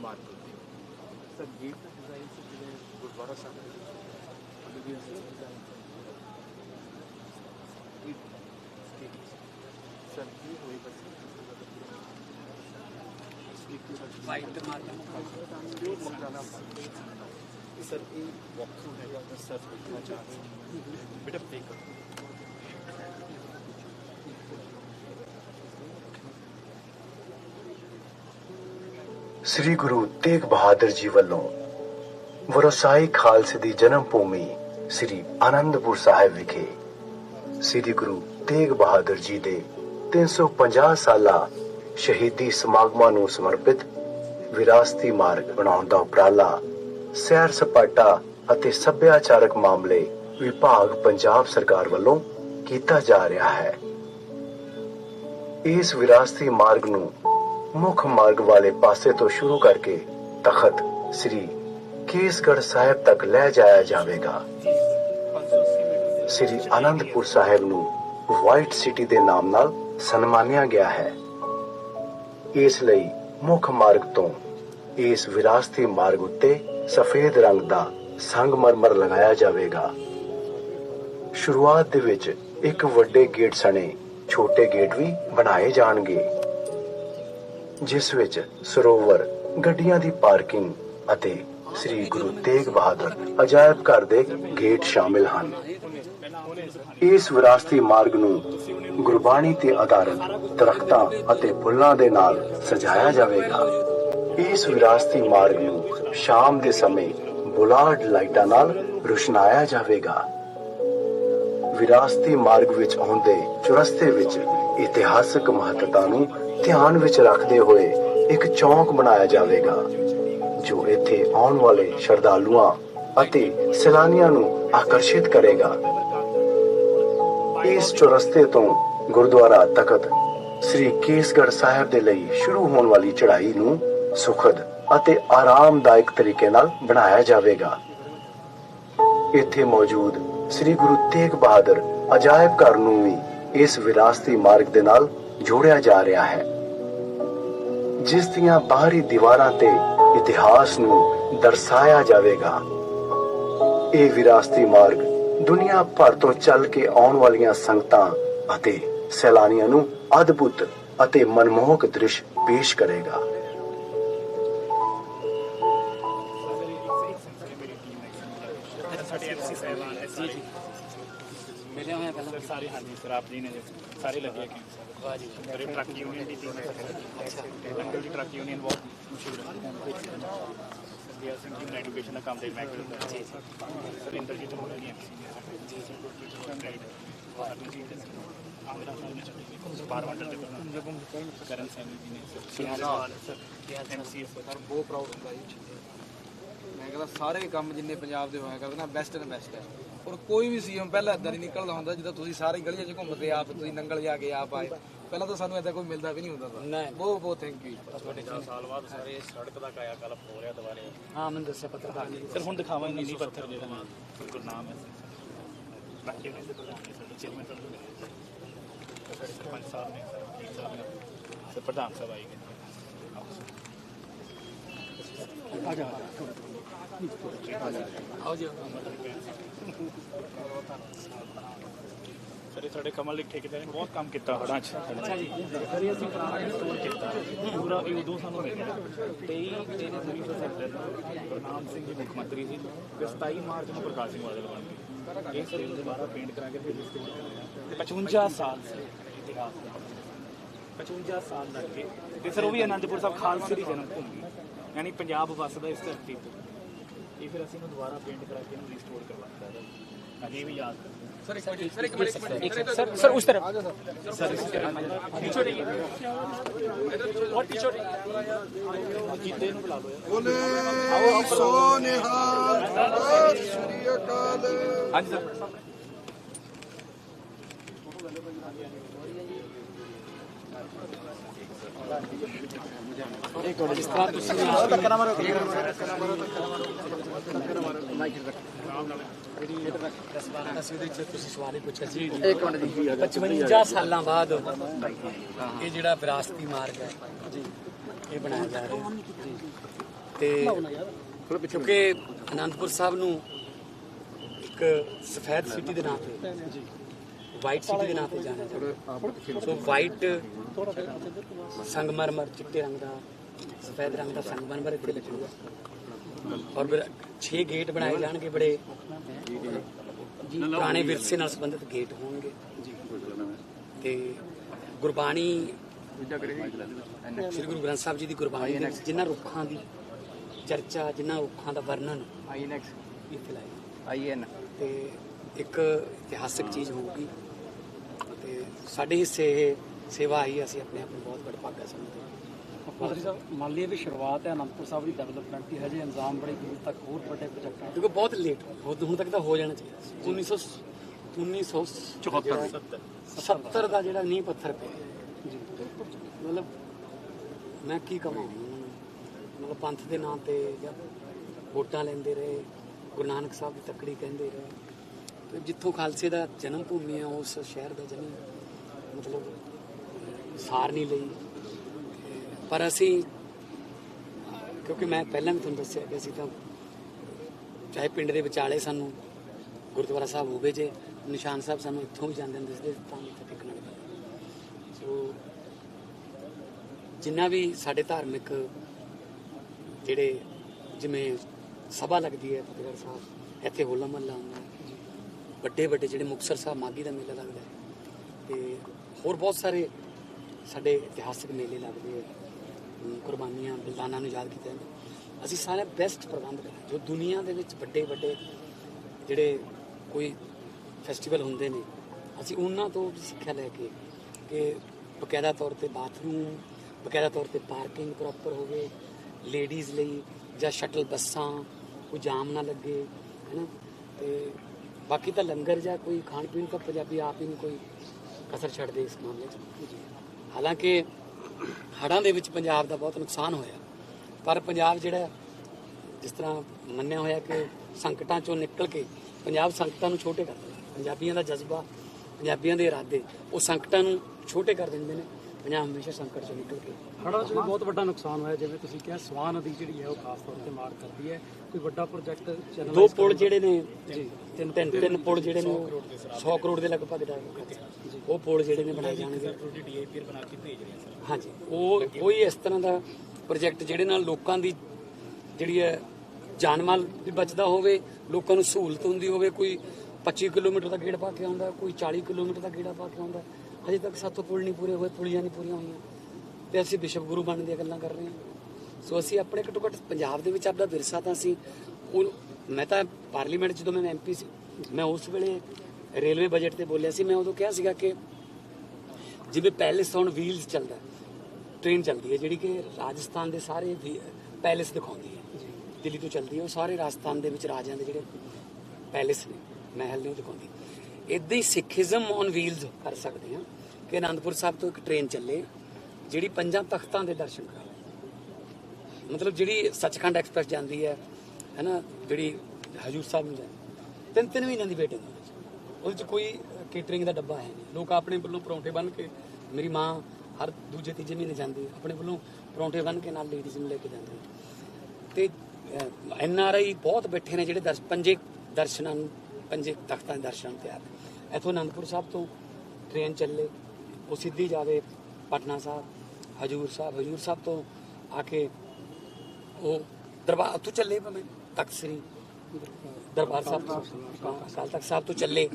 ਮਾਰਗ ਉੱਤੇ sir gate ਦਾ ਡਿਜ਼ਾਈਨ ਸਰ ਜਿਵੇਂ ਗੁਰਦੁਆਰਾ ਸਾਹਿਬ ਦੇ ਵਿੱਚ ਉਹਦੇ ਵੀ ਅਸੀਂ ਡਿਜ਼ਾਈਨ ਸਰ ਕੀ ਹੋਏਗਾ ਸਰ ਵਾਈਟ ਮਾਰਕਰ ਸਰ ਇਹ ਵਾਕਥਰੂ ਹੈਗਾ ਤਾਂ ਸਰ ਦੇਖਣਾ ਚਾਹੁੰਦੇ ਹਾਂ ਬੇਟਾ ਪੇ ਕਰੋ ਸ੍ਰੀ ਗੁਰੂ ਤੇਗ ਬਹਾਦਰ ਜੀ ਵੱਲੋਂ ਵਰਸਾਈ ਖਾਲਸੇ ਦੀ ਜਨਮ ਭੂਮੀ ਸ੍ਰੀ ਆਨੰਦਪੁਰ ਸਾਹਿਬ ਵਿਖੇ ਸ੍ਰੀ ਗੁਰੂ ਤੇਗ ਬਹਾਦਰ ਜੀ ਦੇ 350 ਸਾਲਾ ਸ਼ਹੀਦੀ ਸਮਾਗਮਾਂ ਨੂੰ ਸਮਰਪਿਤ ਵਿਰਾਸਤੀ ਮਾਰਗ ਬਣਾਉਣ ਦਾ ਉਪਰਾਲਾ, ਸੈਰ ਸਪਾਟਾ ਅਤੇ ਸੱਭਿਆਚਾਰਕ ਮਾਮਲੇ ਵਿਭਾਗ ਪੰਜਾਬ ਸਰਕਾਰ ਵੱਲੋਂ ਕੀਤਾ ਜਾ ਰਿਹਾ ਹੈ। ਇਸ ਵਿਰਾਸਤੀ ਮਾਰਗ ਨੂੰ ਮੁੱਖ ਮਾਰਗ ਵਾਲੇ ਪਾਸੇ ਤੋਂ ਸ਼ੁਰੂ ਕਰਕੇ ਤਖਤ ਸ੍ਰੀ ਕੇਸਗੜ੍ਹ ਸਾਹਿਬ ਤੱਕ ਲੈ ਜਾਇਆ ਜਾਵੇਗਾ। ਸ੍ਰੀ ਆਨੰਦਪੁਰ ਸਾਹਿਬ ਨੂੰ ਵਾਈਟ ਸਿਟੀ ਦੇ ਨਾਮ ਨਾਲ ਸਨਮਾਨਿਆ ਗਿਆ ਹੈ। ਇਸ ਲਈ ਮੁੱਖ ਮਾਰਗ ਤੋਂ ਇਸ ਵਿਰਾਸਤੀ ਮਾਰਗ ਉੱਤੇ ਸਫੇਦ ਰੰਗ ਦਾ ਸੰਗਮਰਮਰ ਲਗਾਇਆ ਜਾਵੇਗਾ। ਸ਼ੁਰੂਆਤ ਦੇ ਵਿੱਚ ਇੱਕ ਵੱਡੇ ਗੇਟ ਸਣੇ, ਛੋਟੇ ਗੇਟ ਵੀ ਬਣਾਏ ਜਾਣਗੇ। ਜਿਸ ਵਿੱਚ ਸਰੋਵਰ, ਗੱਡੀਆਂ ਦੀ ਪਾਰਕਿੰਗ ਅਤੇ ਸ੍ਰੀ ਗੁਰੂ ਤੇਗ ਬਹਾਦਰ ਅਜਾਇਬ ਘਰ ਦੇ ਗੇਟ ਸ਼ਾਮਿਲ ਹਨ। ਇਸ ਵਿਰਾਸਤੀ ਮਾਰਗ ਨੂੰ ਗੁਰਬਾਣੀ ਤੇ ਆਧਾਰਿਤ ਦਰਖਤਾਂ ਅਤੇ ਫੁੱਲਾਂ ਦੇ ਨਾਲ ਸਜਾਇਆ ਜਾਵੇਗਾ। ਇਸ ਵਿਰਾਸਤੀ ਮਾਰਗ ਨੂੰ ਸ਼ਾਮ ਦੇ ਸਮੇਂ ਬੁਲਾਰਡ ਲਾਈਟਾਂ ਨਾਲ ਰੁਸ਼ਨਾਇਆ ਜਾਵੇਗਾ। ਵਿਰਾਸਤੀ ਮਾਰਗ ਵਿੱਚ ਆਉਂਦੇ ਚੁਰਸਤੇ ਵਿੱਚ ਇਤਿਹਾਸਕ ਮਹੱਤਤਾ ਨੂੰ ਧਿਆਨ ਵਿੱਚ ਰੱਖਦੇ ਹੋਏ ਇੱਕ ਚੌਂਕ ਬਣਾਇਆ ਜਾਵੇਗਾ, ਜੋ ਇੱਥੇ ਆਉਣ ਵਾਲੇ ਸ਼ਰਧਾਲੂਆਂ ਅਤੇ ਸੈਲਾਨੀਆਂ ਨੂੰ ਆਕਰਸ਼ਿਤ ਕਰੇਗਾ। ਇਸ ਚੁਰਸਤੇ ਤੋਂ ਗੁਰਦੁਆਰਾ ਤਖਤ ਸ੍ਰੀ ਕੇਸਗੜ੍ਹ ਸਾਹਿਬ ਦੇ ਲਈ ਸ਼ੁਰੂ ਹੋਣ ਵਾਲੀ ਚੜ੍ਹਾਈ ਨੂੰ ਸੁਖਦ ਅਤੇ ਆਰਾਮਦਾਇਕ ਤਰੀਕੇ ਨਾਲ ਬਣਾਇਆ ਜਾਵੇਗਾ। ਇੱਥੇ ਮੌਜੂਦ ਸ੍ਰੀ ਗੁਰੂ ਤੇਗ ਬਹਾਦਰ ਅਜਾਇਬ ਘਰ ਨੂੰ ਵੀ ਇਸ ਵਿਰਾਸਤੀ ਮਾਰਗ ਦੇ ਨਾਲ ਜੋੜਿਆ ਜਾ ਰਿਹਾ ਹੈ। ਜਿਸ ਦੀਆਂ ਬਾਹਰੀ ਦੀਵਾਰਾਂ ਤੇ ਇਤਿਹਾਸ ਨੂੰ ਦਰਸਾਇਆ ਜਾਵੇਗਾ। ਇਹ ਵਿਰਾਸਤੀ ਮਾਰਗ ਦੁਨੀਆ ਭਰ ਤੋਂ ਚੱਲ ਕੇ ਆਉਣ ਵਾਲੀਆਂ ਸੰਗਤਾਂ ਅਤੇ ਸੈਲਾਨੀਆਂ ਨੂੰ ਅਦਭੁਤ ਅਤੇ ਮਨਮੋਹਕ ਦ੍ਰਿਸ਼ ਪੇਸ਼ ਕਰੇਗਾ। ਸਰ ਹਾਂਜੀ ਸਰ ਆਪ ਜੀ ਨੇ ਸਾਰੇ ਲੱਗੇ ਕਿ ਵਾਹ ਜੀ ਟਰੱਕ ਯੂਨੀਅਨ ਦੀ ਟੀਮ ਹੈ। ਅੰਕਲ ਦੀ ਟਰੱਕ ਯੂਨੀਅਨ ਬਹੁਤ ਮਸ਼ਹੂਰ ਹੈ। ਵੀ ਅਸੀਂ ਟੀਮ ਐਜੂਕੇਸ਼ਨ ਦਾ ਕੰਮ ਦੇ ਮੈਂ ਕਰਦਾ ਜੀ ਸਰ ਇੰਦਰਜੀਤ ਮੁੰਡਾ ਦੀ ਐਮਸੀ ਜੀ ਜੀ। ਆਂਧਰਾ ਸਾਹਿਬ ਬਾਰ ਵੰਡਰ ਦੇ ਕਰਨ ਸੈਣੀ ਜੀ ਨੇ। ਸਰ। ਸਰ ਐਮਸੀ ਸਰ ਬਹੁਤ ਪ੍ਰਾਊਡ ਹੁੰਦਾ ਜੀ। ਮੈਂ ਕਹਿੰਦਾ ਸਾਰੇ ਕੰਮ ਜਿੰਨੇ ਪੰਜਾਬ ਦੇ ਹੋਇਆ ਕਰਦੇ ਨਾ ਬੈਸਟ ਐਂਡ ਬੈਸਟ ਹੈ। ਔਰ ਕੋਈ ਵੀ ਸੀਐਮ ਪਹਿਲਾਂ ਇਦਾਂ ਨਹੀਂ ਨਿਕਲਦਾ ਹੁੰਦਾ ਜਿੱਦਾਂ ਤੁਸੀਂ ਸਾਰੇ ਗਲੀਆਂ 'ਚ ਘੁੰਮਦੇ ਆਪ ਤੁਸੀਂ ਨੰਗਲ ਜਾ ਕੇ ਆਪ ਆਏ। ਪਹਿਲਾਂ ਤਾਂ ਸਾਨੂੰ ਇਦਾਂ ਕੋਈ ਮਿਲਦਾ ਵੀ ਨਹੀਂ ਹੁੰਦਾ ਸੀ। ਬਹੁਤ ਬਹੁਤ ਥੈਂਕ ਯੂ ਤੁਹਾਡੇ ਸਾਲ ਬਾਅਦ ਸਾਰੇ ਸੜਕ ਦਾ ਕਾਇਆ ਕਲਪ ਹੋ ਰਿਹਾ ਦੁਬਾਰੇ। ਹਾਂ ਮੈਨੂੰ ਦੱਸਿਆ ਪੱਤਰਕਾਰ ਨੇ। ਸਰ ਹੁਣ ਦਿਖਾਵਾਂਗੇ ਨੀਲੀ ਪੱਥਰ ਜਿਹੜਾ ਮੈਂ ਗੁਰਨਾਮ ਹੈ ਬਾਕੀ ਨੇ ਸਾਡੇ ਚੇਅਰਮੈਨ ਸਾਡੇ ਸਰਪੰਚ ਸਾਹਿਬ ਨੇ ਸਰ ਵਕੀਲ ਸਾਹਿਬ ਨੇ ਸਰ ਪ੍ਰਧਾਨ ਸਾਹਿਬ ਆਏ ਗਏ ਆ ਜਾ ਆਓ ਜੀ ਸਰ ਸਾਡੇ ਕਮਲ ਲਿਖ ਠੇਕੇਦਾਰ ਨੇ ਬਹੁਤ ਕੰਮ ਕੀਤਾ ਹੜਾਂ 'ਚ। ਅੱਛਾ ਜੀ। ਸਰ ਅਸੀਂ ਪੁਰਾਣਾ ਰਿਸਟੋਰ ਕੀਤਾ। ਪੂਰਾ ਇਹ ਉਦੋਂ ਸਾਨੂੰ ਮਿਲਿਆ। 23 ਤੇਰੇ ਦੂਰੀ ਤੋਂ ਸੈਕਟਰ ਗੁਰਨਾਮ ਸਿੰਘ ਜੀ ਮੁੱਖ ਮੰਤਰੀ ਸੀ ਤੇ 27 ਮਾਰਚ ਨੂੰ ਪ੍ਰਕਾਸ਼ ਸਿੰਘ ਬਾਦਲ ਬਣ ਗਏ। ਇਹ ਸਰ ਦੁਬਾਰਾ ਪੇਂਟ ਕਰਾ ਕੇ ਫਿਰ ਰਿਸਟੋਰ ਕਰਾਇਆ। 55 ਸਾਲ ਸੇ ਇਤਿਹਾਸ ਦਾ। 55 ਸਾਲ ਲੱਗ ਗਏ ਤੇ ਸਰ, ਉਹ ਵੀ ਅਨੰਦਪੁਰ ਸਾਹਿਬ ਖਾਲਸੇ ਦੀ ਜਨਮ ਭੂਮੀ। ਯਾਨੀ ਪੰਜਾਬ ਵਸਦਾ ਇਸ ਧਰਤੀ ਤੇ। ਇਹ ਫਿਰ ਅਸੀਂ ਇਹਨੂੰ ਦੁਬਾਰਾ ਪੇਂਟ ਕਰਾ ਕੇ ਇਹਨੂੰ ਰੀਸਟੋਰ ਕਰਵਾਉਂਦਾ ਹੈ। ਅਜੇ ਵੀ ਯਾਦ ਸਰ ਇੱਕ ਮਿੰਟ ਸਰ ਇੱਕ ਮਿੰਟ ਸਰ ਸਰ ਉਸ ਤਰਫ। ਸਰ। ਪੀਛੇ ਰਹੀ ਹੋਰ ਪੀਛੇ ਰਹੀ ਕਿਤੇ ਨੂੰ ਬੁਲਾ ਲਓ ਬੋਲੇ ਸੋ ਨਿਹਾਲ ਸ੍ਰੀ ਅਕਾਲ। ਹਾਂਜੀ ਸਰ। 55 ਸਾਲਾਂ ਬਾਅਦ ਇਹ ਜਿਹੜਾ ਵਿਰਾਸਤੀ ਮਾਰਗ ਹੈ, ਇਹ ਬਣਾਇਆ ਜਾ ਰਿਹਾ ਤੇ ਕਿਉਂਕਿ ਅਨੰਦਪੁਰ ਸਾਹਿਬ ਨੂੰ ਇੱਕ ਸਫੈਦ ਸਿਟੀ ਦੇ ਨਾਮ ਤੇ ਵਾਈਟ ਸਿਟੀ ਦੇ ਨਾਮ ਤੇ ਜਾਣਿਆ ਜਾਂਦਾ। ਸੋ ਵਾਈਟ ਸੰਗਮਰਮਰ ਚਿੱਟੇ ਰੰਗ ਦਾ ਸਫੈਦ ਰੰਗ ਦਾ ਸੰਗਮਰਮਰ ਇੱਥੇ ਲੱਗੂਗਾ ਔਰ ਫਿਰ 6 ਗੇਟ ਬਣਾਏ ਜਾਣਗੇ ਬੜੇ ਪੁਰਾਣੇ ਵਿਰਸੇ ਨਾਲ ਸੰਬੰਧਿਤ ਗੇਟ ਹੋਣਗੇ। ਤੇ ਗੁਰਬਾਣੀ ਸ੍ਰੀ ਗੁਰੂ ਗ੍ਰੰਥ ਸਾਹਿਬ ਜੀ ਦੀ ਗੁਰਬਾਣੀ ਦੇ ਵਿੱਚ ਜਿਨ੍ਹਾਂ ਰੁੱਖਾਂ ਦੀ ਚਰਚਾ ਜਿਨ੍ਹਾਂ ਰੁੱਖਾਂ ਦਾ ਵਰਣਨ ਆਈਨੈਕਸ ਇੱਥੇ ਲਾਇਆ। ਆਈਐਨ ਤੇ ਇੱਕ ਇਤਿਹਾਸਕ ਚੀਜ਼ ਹੋਊਗੀ। ਸਾਡੇ ਹਿੱਸੇ ਇਹ ਸੇਵਾ ਆਈ ਅਸੀਂ ਆਪਣੇ ਆਪ ਨੂੰ ਬਹੁਤ ਬੜਾ ਭਾਗਾ ਸਮਝਦੇ ਹਾਂ। ਮੰਤਰੀ ਸਾਹਿਬ ਮੰਨ ਲਈਏ ਵੀ ਸ਼ੁਰੂਆਤ ਹੈ ਅਨੰਦਪੁਰ ਸਾਹਿਬ ਦੀ ਡਿਵੈਲਪਮੈਂਟ ਦੀ ਹਜੇ ਅੰਜਾਮ ਬੜੇ ਦੂਰ ਤੱਕ ਹੋਰ ਵੱਡੇ ਪ੍ਰੋਜੈਕਟਾਂ ਕਿਉਂਕਿ ਬਹੁਤ ਲੇਟ ਹੋ ਹੁਣ ਤੱਕ ਤਾਂ ਹੋ ਜਾਣਾ ਚਾਹੀਦਾ 1900 1974 70 ਦਾ ਜਿਹੜਾ ਨੀਂਹ ਪੱਥਰ ਪਿਆ। ਜੀ। ਮਤਲਬ ਮੈਂ ਕੀ ਕਹਾਂ? ਮਤਲਬ ਪੰਥ ਦੇ ਨਾਂ ਤੇ ਜਾਂ ਵੋਟਾਂ ਲੈਂਦੇ ਰਹੇ ਗੁਰੂ ਨਾਨਕ ਸਾਹਿਬ ਦੀ ਤੱਕੜੀ ਕਹਿੰਦੇ ਰਹੇ। ਤੇ ਜਿੱਥੋਂ ਖਾਲਸੇ ਦਾ ਜਨਮ ਭੂਮੀ ਹੈ ਉਸ ਸ਼ਹਿਰ ਦਾ ਜਨਮ। ਮਤਲਬ ਸਾਰ ਨਹੀਂ ਲਈ। ਪਰ ਅਸੀਂ, ਕਿਉਂਕਿ ਮੈਂ ਪਹਿਲਾਂ ਵੀ ਤੁਹਾਨੂੰ ਦੱਸਿਆ ਕਿ ਅਸੀਂ ਤਾਂ, ਚਾਹੇ ਪਿੰਡ ਦੇ ਵਿਚਾਲੇ ਸਾਨੂੰ ਗੁਰਦੁਆਰਾ ਸਾਹਿਬ ਹੋਵੇ ਜੇ, ਨਿਸ਼ਾਨ ਸਾਹਿਬ ਸਾਨੂੰ ਇੱਥੋਂ ਵੀ ਜਾਂਦੇ ਹੁੰਦੇ ਸੀ, ਤਾਂ ਇੱਥੇ ਟਿਕਣ ਵਾਲੇ ਸੋ। ਜਿੰਨਾ ਵੀ ਸਾਡੇ ਧਾਰਮਿਕ ਜਿਹੜੇ ਜਿਵੇਂ ਸਭਾ ਲੱਗਦੀ ਹੈ ਫਤਿਹਗੜ੍ਹ ਸਾਹਿਬ, ਇੱਥੇ ਹੋਲਾ ਮਹੱਲਾ ਹੁੰਦਾ ਵੱਡੇ ਵੱਡੇ ਜਿਹੜੇ ਮੁਕਤਸਰ ਸਾਹਿਬ ਮਾਗੀ ਦਾ ਮੇਲਾ ਲੱਗਦਾ ਹੈ। ਤੇ ਹੋਰ ਬਹੁਤ ਸਾਰੇ ਸਾਡੇ ਇਤਿਹਾਸਿਕ ਮੇਲੇ ਲੱਗਦੇ ਆ। ਕੁਰਬਾਨੀਆਂ ਬਲਿਦਾਨਾਂ ਨੂੰ ਯਾਦ ਕੀਤਾ ਜਾਂਦਾ। ਅਸੀਂ ਸਾਰੇ ਬੈਸਟ ਪ੍ਰਬੰਧ ਕਰਾਂ ਜੋ ਦੁਨੀਆ ਦੇ ਵਿੱਚ ਵੱਡੇ ਵੱਡੇ ਜਿਹੜੇ ਕੋਈ ਫੈਸਟੀਵਲ ਹੁੰਦੇ ਨੇ, ਅਸੀਂ ਉਹਨਾਂ ਤੋਂ ਵੀ ਸਿੱਖਿਆ ਲੈ ਕੇ ਕਿ ਬਕਾਇਦਾ ਤੌਰ ਤੇ ਬਾਥਰੂਮ ਬਕਾਇਦਾ ਤੌਰ ਤੇ ਪਾਰਕਿੰਗ ਪ੍ਰੋਪਰ ਹੋਵੇ ਲੇਡੀਜ਼ ਲਈ ਜਾਂ ਸ਼ਟਲ ਬੱਸਾਂ, ਕੋਈ ਜਾਮ ਨਾ ਲੱਗੇ, ਹੈਨਾ? ਤੇ ਬਾਕੀ ਤਾਂ ਲੰਗਰ ਜਾਂ ਕੋਈ ਖਾਣ ਪੀਣ ਤਾਂ ਪੰਜਾਬੀ ਆਪ ਹੀ ਨਹੀਂ ਕੋਈ ਕਸਰ ਛੱਡਦੇ ਇਸ ਮਾਮਲੇ 'ਚ। ਹਾਲਾਂਕਿ ਹੜ੍ਹਾਂ ਦੇ ਵਿੱਚ ਪੰਜਾਬ ਦਾ ਬਹੁਤ ਨੁਕਸਾਨ ਹੋਇਆ। ਪਰ ਪੰਜਾਬ ਜਿਹੜਾ ਜਿਸ ਤਰ੍ਹਾਂ ਮੰਨਿਆ ਹੋਇਆ ਕਿ ਸੰਕਟਾਂ ਚੋਂ ਨਿਕਲ ਕੇ ਪੰਜਾਬ ਸੰਕਟਾਂ ਨੂੰ ਛੋਟੇ ਕਰ ਦਿੰਦਾ। ਪੰਜਾਬੀਆਂ ਦਾ ਜਜ਼ਬਾ, ਪੰਜਾਬੀਆਂ ਦੇ ਇਰਾਦੇ, ਉਹ ਸੰਕਟਾਂ ਨੂੰ ਛੋਟੇ ਕਰ ਦਿੰਦੇ ਨੇ। ਪੰਜਾਬ ਹਮੇਸ਼ਾ ਸੰਕਟ ਚੋਂ ਨਿਕਲ ਕੇ ਹੜ੍ਹਾਂ 'ਚ ਵੀ ਬਹੁਤ ਵੱਡਾ ਨੁਕਸਾਨ ਹੋਇਆ ਜਿਵੇਂ ਤੁਸੀਂ ਕਿਹਾ ਸਵਾਨ ਨਦੀ ਜਿਹੜੀ ਹੈ ਉਹ ਖਾਸ ਤੌਰ ਤੇ ਮਾਰ ਕਰਦੀ ਹੈ। ਕੋਈ ਵੱਡਾ ਪ੍ਰੋਜੈਕਟ ਚੈਨਲ ਦੋ ਪੁਲ ਜਿਹੜੇ ਨੇ ਤਿੰਨ ਤਿੰਨ ਤਿੰਨ ਪੁਲ ਜਿਹੜੇ ਨੇ 100 ਕਰੋੜ ਦੇ ਲਗਭਗ ਦਾ ਉਹ ਪੁਲ ਜਿਹੜੇ ਨੇ ਬਣਾਏ ਜਾਣਗੇ। ਡੀਏਪੀ ਬਣਾ ਕੇ ਭੇਜ ਰਹੇ ਹਾਂ ਸਰ। ਹਾਂਜੀ। ਉਹ ਕੋਈ ਇਸ ਤਰ੍ਹਾਂ ਦਾ ਪ੍ਰੋਜੈਕਟ ਜਿਹੜੇ ਨਾਲ ਲੋਕਾਂ ਦੀ ਜਿਹੜੀ ਹੈ ਜਾਨ ਮਾਲ ਵੀ ਬਚਦਾ ਹੋਵੇ ਲੋਕਾਂ ਨੂੰ ਸਹੂਲਤ ਹੁੰਦੀ ਹੋਵੇ ਕੋਈ 25 ਕਿਲੋਮੀਟਰ ਦਾ ਗੇੜ ਪਾ ਕੇ ਆਉਂਦਾ ਕੋਈ 40 ਕਿਲੋਮੀਟਰ ਦਾ ਗੇੜਾ ਪਾ ਕੇ ਆਉਂਦਾ ਅਜੇ ਤੱਕ ਸਾਤੋਂ ਪੁਲ ਨਹੀਂ ਪੂਰੇ ਹੋਏ, ਪੁਲੀਆਂ ਨਹੀਂ ਪੂਰੀਆਂ ਹੋਈਆਂ। ਤੇ ਅਸੀਂ ਵਿਸ਼ਵ ਗੁਰੂ ਬਣਨ ਦੀਆਂ ਗੱਲਾਂ ਕਰ ਰਹੇ ਹਾਂ। ਸੋ ਅਸੀਂ ਆਪਣੇ ਘੱਟੋ ਘੱਟ ਪੰਜਾਬ ਦੇ ਵਿੱਚ ਆਪਦਾ ਵਿਰਸਾ ਤਾਂ ਅਸੀਂ ਉਹ ਮੈਂ ਤਾਂ ਪਾਰਲੀਮੈਂਟ ਜਦੋਂ ਮੈਂ ਐਮਪੀ ਸੀ, ਮੈਂ ਉਸ ਵੇਲੇ ਰੇਲਵੇ ਬਜਟ ਤੇ ਬੋਲਿਆ ਸੀ। ਮੈਂ ਉਦੋਂ ਕਿਹਾ ਸੀਗਾ ਕਿ ਜਿਵੇਂ ਪੈਲੇਸ ਹੁਣ ਵੀਲਸ ਚੱਲਦਾ ਟ੍ਰੇਨ ਚੱਲਦੀ ਹੈ, ਜਿਹੜੀ ਕਿ ਰਾਜਸਥਾਨ ਦੇ ਸਾਰੇ ਪੈਲੇਸ ਦਿਖਾਉਂਦੀ ਹੈ। ਦਿੱਲੀ ਤੋਂ ਚੱਲਦੀ ਹੈ, ਉਹ ਸਾਰੇ ਰਾਜਸਥਾਨ ਦੇ ਵਿੱਚ ਰਾਜਿਆਂ ਦੇ ਜਿਹੜੇ ਪੈਲੇਸ ਨੇ, ਮਹਿਲ ਨੇ ਉਹ ਦਿਖਾਉਂਦੀ ਇਦਾਂ ਹੀ ਸਿੱਖੀਜ਼ਮ ਔਨ ਵੀਲਸ ਕਰ ਸਕਦੇ ਹਾਂ। ਕਿ ਅਨੰਦਪੁਰ ਸਾਹਿਬ ਤੋਂ ਇੱਕ ਟ੍ਰੇਨ ਚੱਲੇ, ਜਿਹੜੀ ਪੰਜਾਂ ਤਖਤਾਂ ਦੇ ਦਰਸ਼ਨ ਕਰਾਵੇ ਮਤਲਬ ਜਿਹੜੀ ਸੱਚਖੰਡ ਐਕਸਪ੍ਰੈਸ ਜਾਂਦੀ ਹੈ, ਹੈਨਾ, ਜਿਹੜੀ ਹਜੂਰ ਸਾਹਿਬ ਨੂੰ ਜਾਂਦੀ ਤਿੰਨ ਤਿੰਨ ਮਹੀਨਿਆਂ ਦੀ ਵੇਟਿੰਗ ਉਹਦੇ 'ਚ ਉਹਦੇ 'ਚ ਕੋਈ ਕੇਟਰਿੰਗ ਦਾ ਡੱਬਾ ਹੈ ਨਹੀਂ। ਲੋਕ ਆਪਣੇ ਵੱਲੋਂ ਪਰੌਂਠੇ ਬੰਨ ਕੇ, ਮੇਰੀ ਮਾਂ ਹਰ ਦੂਜੇ, ਤੀਜੇ ਮਹੀਨੇ ਜਾਂਦੀ ਆਪਣੇ ਵੱਲੋਂ ਪਰੌਂਠੇ ਬੰਨ ਕੇ ਨਾਲ ਲੇਡੀਜ਼ ਨੂੰ ਲੈ ਕੇ ਜਾਂਦੀ ਹੈ। ਤੇ ਐਨ ਆਰ ਆਈ ਬਹੁਤ ਬੈਠੇ ਨੇ ਜਿਹੜੇ ਦਰਸ਼, ਪੰਜੇ ਦਰਸ਼ਨਾਂ ਨੂੰ, ਪੰਜੇ ਤਖਤਾਂ ਦੇ ਦਰਸ਼ਨ ਤਿਆਰ ਨੇ। ਇੱਥੋਂ ਅਨੰਦਪੁਰ ਸਾਹਿਬ ਤੋਂ ਟ੍ਰੇਨ ਚੱਲੇ। ਉਹ ਸਿੱਧੀ ਜਾਵੇ ਪਟਨਾ ਸਾਹਿਬ, ਹਜੂਰ ਸਾਹਿਬ ਹਜੂਰ ਸਾਹਿਬ ਤੋਂ ਆ ਕੇ ਉਹ ਦਰਬਾਰ, ਉੱਥੋਂ ਚੱਲੇ ਭਾਵੇਂ ਤਖਤ ਸ੍ਰੀ ਦਰਬਾਰ ਸਾਹਿਬ ਤੋਂ। ਅਕਾਲ ਤਖਤ ਸਾਹਿਬ ਤੋਂ ਚੱਲੇ।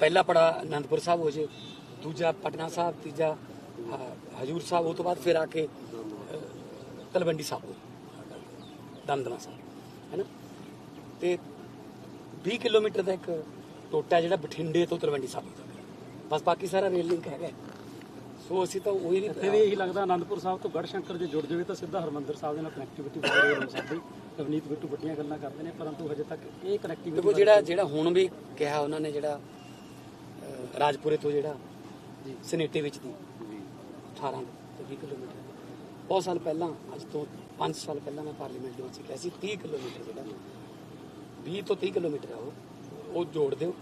ਪਹਿਲਾ ਪੜਾ ਅਨੰਦਪੁਰ ਸਾਹਿਬ ਹੋ ਜੇ, ਦੂਜਾ ਪਟਨਾ ਸਾਹਿਬ, ਤੀਜਾ ਹ- ਹਜੂਰ ਸਾਹਿਬ, ਉਹ ਤੋਂ ਬਾਅਦ ਫਿਰ ਆ ਕੇ ਤਲਵੰਡੀ ਸਾਹਿਬ ਹੋ ਦਮਦਮਾ ਸਾਹਿਬ, ਹੈਨਾ? ਤੇ 20 ਕਿਲੋਮੀਟਰ ਦਾ ਇੱਕ ਟੋਟਾ ਜਿਹੜਾ ਬਠਿੰਡੇ ਤੋਂ ਤਲਵੰਡੀ ਸਾਹਿਬ ਬਸ ਬਾਕੀ ਸਾਰਾ ਰੇਲ ਲਿੰਕ ਹੈਗਾ। ਸੋ ਅਸੀਂ ਤਾਂ ਉਹੀ ਇੱਥੇ ਵੀ ਇਹੀ ਲੱਗਦਾ ਆਨੰਦਪੁਰ ਸਾਹਿਬ ਤੋਂ ਗੜਸ਼ੰਕਰ ਜੇ ਜੁੜ ਜਾਵੇ ਤਾਂ ਸਿੱਧਾ ਹਰਮੰਦਰ ਸਾਹਿਬ ਦੇ ਨਾਲ ਕਨੈਕਟੀਵਿਟੀ ਵਧੀਆ ਹੋ ਸਕਦੀ ਰਵਨੀਤ ਬਿੱਟੂ ਵੱਡੀਆਂ ਗੱਲਾਂ ਕਰਦੇ ਨੇ ਪਰੰਤੂ ਹਜੇ ਤੱਕ ਇਹ ਕਨੈਕਟੀਵਿਟੀ ਦੇਖੋ ਜਿਹੜਾ ਜਿਹੜਾ ਹੁਣ ਵੀ ਕਿਹਾ ਉਹਨਾਂ ਨੇ ਜਿਹੜਾ ਰਾਜਪੁਰੇ ਤੋਂ ਜਿਹੜਾ ਸਨੇਟੇ ਵਿੱਚ ਦੀ 18 ਤੋਂ 20 ਕਿਲੋਮੀਟਰ। ਬਹੁਤ ਸਾਲ ਪਹਿਲਾਂ ਅੱਜ ਤੋਂ 5 ਸਾਲ ਪਹਿਲਾਂ ਮੈਂ ਪਾਰਲੀਮੈਂਟ ਦੇ ਵਿੱਚ ਕਿਹਾ ਸੀ 30 ਕਿਲੋਮੀਟਰ ਜਿਹੜਾ 20 ਤੋਂ 30 ਕਿਲੋਮੀਟਰ ਆ ਉਹ ਉਹ ਜੋੜ ਦਿਓ।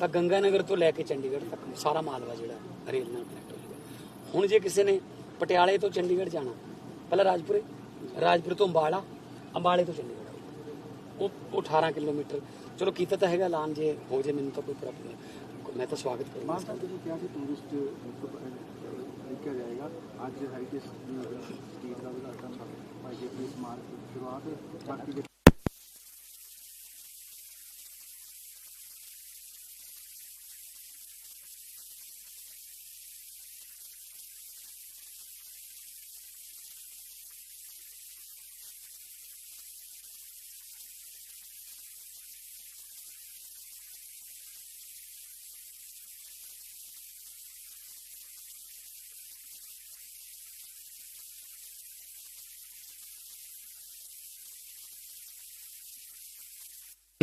ਤਾਂ ਗੰਗਾਨਗਰ ਤੋਂ ਲੈ ਕੇ ਚੰਡੀਗੜ੍ਹ ਤੱਕ ਸਾਰਾ ਮਾਲਵਾ ਜਿਹੜਾ ਰੇਲ ਨਾਲ ਕਨੈਕਟ ਹੋ ਹੁਣ ਜੇ ਕਿਸੇ ਨੇ ਪਟਿਆਲੇ ਤੋਂ ਚੰਡੀਗੜ੍ਹ ਜਾਣਾ, ਪਹਿਲਾਂ ਰਾਜਪੁਰੇ ਰਾਜਪੁਰੇ ਤੋਂ ਅੰਬਾਲਾ, ਅੰਬਾਲੇ ਤੋਂ ਚੰਡੀਗੜ੍ਹ ਉਹ ਉਹ 18 ਕਿਲੋਮੀਟਰ। ਚਲੋ ਕੀਤਾ ਤਾਂ ਹੈਗਾ, ਐਲਾਨ ਜੇ ਹੋ ਜੇ, ਮੈਨੂੰ ਤਾਂ ਕੋਈ ਪ੍ਰੋਬਲਮ ਨਹੀਂ। ਮੈਂ ਤਾਂ ਸਵਾਗਤ ਕਰੂੰਗਾ। ਮਾਨ ਸਾਹਿਬ ਨੇ ਕਿਹਾ ਕਿ ਟੂਰਿਸਟ ਲਿਖਿਆ ਜਾਏਗਾ। ਅੱਜ ਹੈਰੀਟੇਜ ਸਟੇਟ ਦਾ ਉਦਘਾਟਨ ਭਾਈ ਜੀ ਸਮਾਰਕ ਸ਼ੁਰੂਆਤ, ਬਾਕੀ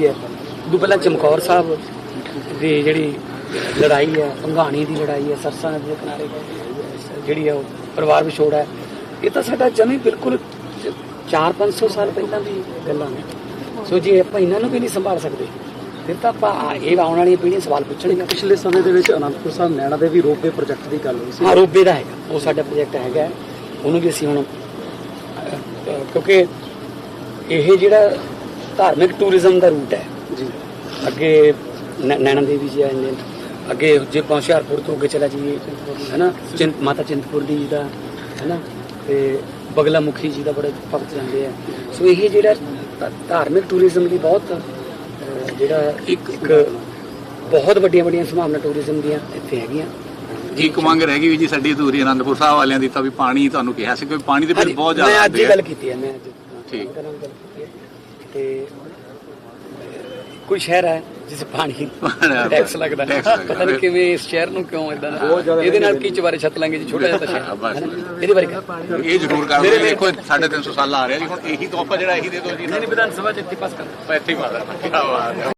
ਦੇ ਉਦੋਂ ਪਹਿਲਾਂ ਚਮਕੌਰ ਸਾਹਿਬ ਦੀ ਜਿਹੜੀ ਲੜਾਈ ਹੈ ਭੰਗਾਣੀ ਦੀ ਲੜਾਈ ਹੈ ਸਰਸਾ ਦੇ ਕਿਨਾਰੇ ਜਿਹੜੀ ਹੈ ਉਹ ਪਰਿਵਾਰ ਵਿਛੋੜਾ ਹੈ। ਇਹ ਤਾਂ ਸਾਡਾ ਜਮੀ ਬਿਲਕੁਲ 4-500 ਸਾਲ ਪਹਿਲਾਂ ਦੀ ਗੱਲਾਂ ਨੇ। ਸੋ ਜੇ ਆਪਾਂ ਇਹਨਾਂ ਨੂੰ ਵੀ ਨਹੀਂ ਸੰਭਾਲ ਸਕਦੇ ਫਿਰ ਤਾਂ ਆਪਾਂ ਇਹ ਆਉਣ ਵਾਲੀਆਂ ਪੀੜ੍ਹੀਆਂ ਸਵਾਲ ਪੁੱਛਣਗੀਆਂ ਪਿਛਲੇ ਸਮੇਂ ਦੇ ਵਿੱਚ ਅਨੰਦਪੁਰ ਸਾਹਿਬ ਨੈਣਾ ਦੇ ਵੀ ਰੋਪਵੇ ਪ੍ਰੋਜੈਕਟ ਦੀ ਗੱਲ ਹੋਈ ਸੀ। ਹਾਂ ਰੋਬੇ ਦਾ ਹੈਗਾ। ਉਹ ਸਾਡਾ ਪ੍ਰੋਜੈਕਟ ਹੈਗਾ ਉਹਨੂੰ ਵੀ ਅਸੀਂ ਹੁਣ ਕਿਉਂਕਿ ਇਹ ਜਿਹੜਾ ਧਾਰਮਿਕ ਟੂਰਿਜ਼ਮ ਦਾ ਰੂਟ ਹੈ। ਜੀ। ਅੱਗੇ ਨੈ- ਨੈਣਾ ਦੇਵੀ ਜੀ ਆ ਜਾਂਦੇ ਨੇ। ਅੱਗੇ ਜੇ ਆਪਾਂ ਹੁਸ਼ਿਆਰਪੁਰ ਤੋਂ ਅੱਗੇ ਚਲਾ ਜਾਈਏ ਹੈਨਾ? ਚਿੰਤ ਮਾਤਾ ਚਿੰਤਪੁਰਨੀ ਜੀ ਦਾ ਹੈਨਾ? ਤੇ ਬਗਲਾ ਮੁਖੀ ਜੀ ਦਾ ਬੜੇ ਭਗਤ ਜਾਂਦੇ ਆ। ਸੋ ਇਹ ਜਿਹੜਾ ਧਾਰਮਿਕ ਟੂਰਿਜ਼ਮ ਦੀ ਬਹੁਤ ਜਿਹੜਾ ਇੱਕ ਇੱਕ ਬਹੁਤ ਵੱਡੀਆਂ ਵੱਡੀਆਂ ਸੰਭਾਵਨਾ ਟੂਰਿਜ਼ਮ ਦੀਆਂ ਇੱਥੇ ਹੈਗੀਆਂ। ਜੀ ਇੱਕ ਮੰਗ ਰਹਿ ਗਈ ਵੀ ਜੀ ਸਾਡੀ ਅਧੂਰੀ ਆਨੰਦਪੁਰ ਸਾਹਿਬ ਵਾਲਿਆਂ ਦੀ ਤਾਂ ਵੀ ਪਾਣੀ ਤੁਹਾਨੂੰ ਕਿਹਾ ਸੀ ਕਿ ਪਾਣੀ ਦੇ ਬਿੱਲ ਬਹੁਤ ਜ਼ਿਆਦਾ ਮੈਂ ਅੱਜ ਹੀ ਗੱਲ ਕੀਤੀ ਹੈ ਮੈਂ ਅੱਜ ਠੀਕ। ਤੇ ਕੋਈ ਸ਼ਹਿਰ ਹੈ ਜਿਸ ਪਾਣੀ ਟੈਕਸ ਲੱਗਦਾ। ਪਤਾ ਨਹੀਂ ਕਿਵੇਂ ਇਸ ਸ਼ਹਿਰ ਨੂੰ ਕਿਉਂ ਇਦਾਂ ਇਹਦੇ ਨਾਲ ਕੀ ਚਵਾਰੇ ਛੱਤ ਲਾਂਗੇ ਜੀ? ਛੋਟਾ ਜਿਹਾ ਤਾਂ ਸ਼ਹਿਰ? ਇਹਦੇ ਬਾਰੇ ਇਹ ਜ਼ਰੂਰ ਕਰ ਦਿਓ। ਦੇਖੋ 350 ਸਾਲ ਆ ਰਿਹਾ ਜੀ। ਹੁਣ ਇਹੀ ਤੋਹਫਾ ਜਿਹੜਾ ਇਹੀ ਦੇ ਦਿਓ ਜੀ। ਨਹੀਂ ਵਿਧਾਨ ਸਭਾ ਚ ਇੱਥੇ ਪਾਸ ਕਰ ਇੱਥੇ ਹੀ ਮਾਰਾ ਕੀ ਬਾਤ ਹੈ।